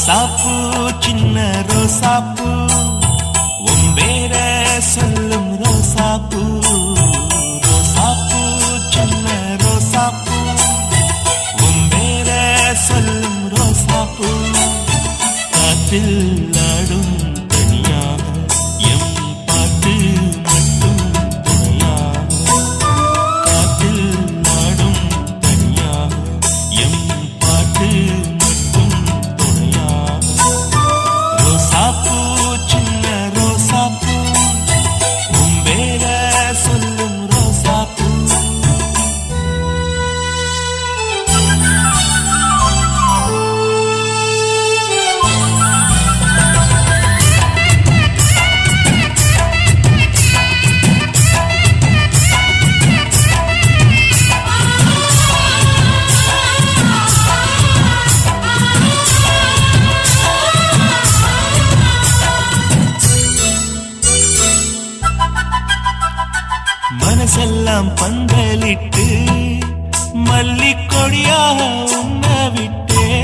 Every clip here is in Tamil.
ரோசாப்பூ சின்ன ரோசாப்பூ. உம்பேர சொல்லும் ரோசாப்பூ. ரோசாப்பூ சின்ன ரோசாப்பூ. உம்பேர சொல்லும் ரோசாப்பூ. காற்றில் மனசெல்லாம் பந்தலிட்டு மல்லிக்கொடியாக உண்ண விட்டே.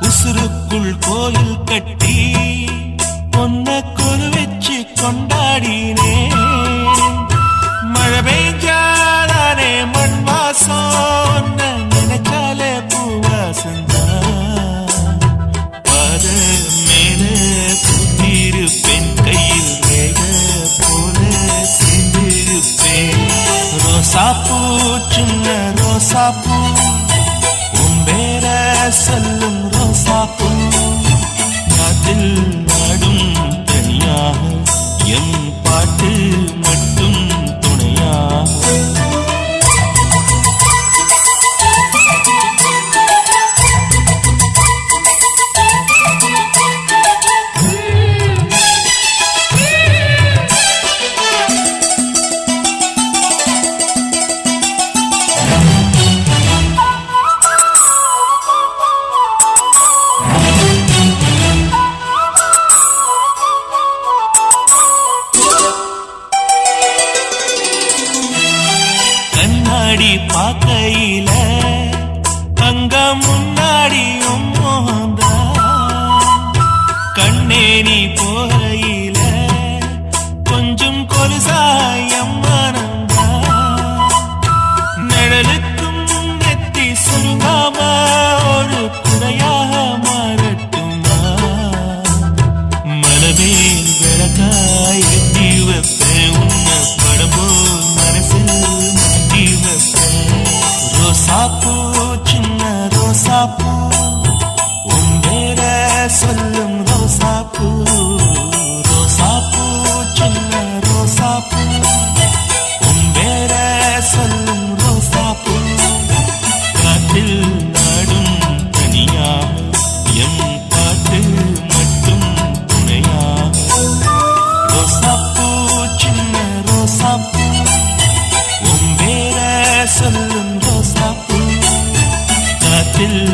உசுருக்குள் கோயில் கட்டி பொன்ன கொலு வச்சு கொண்டாடினே. மழை பெய்ஞ்சாதானே மண் வாசம் நினைச்சாலே ரோசாப்பூ சின்ன ரோசாப்பூ. கண்ணாடி பார்க்கையில அங்க முன்னாடி وسلم غصب قاتل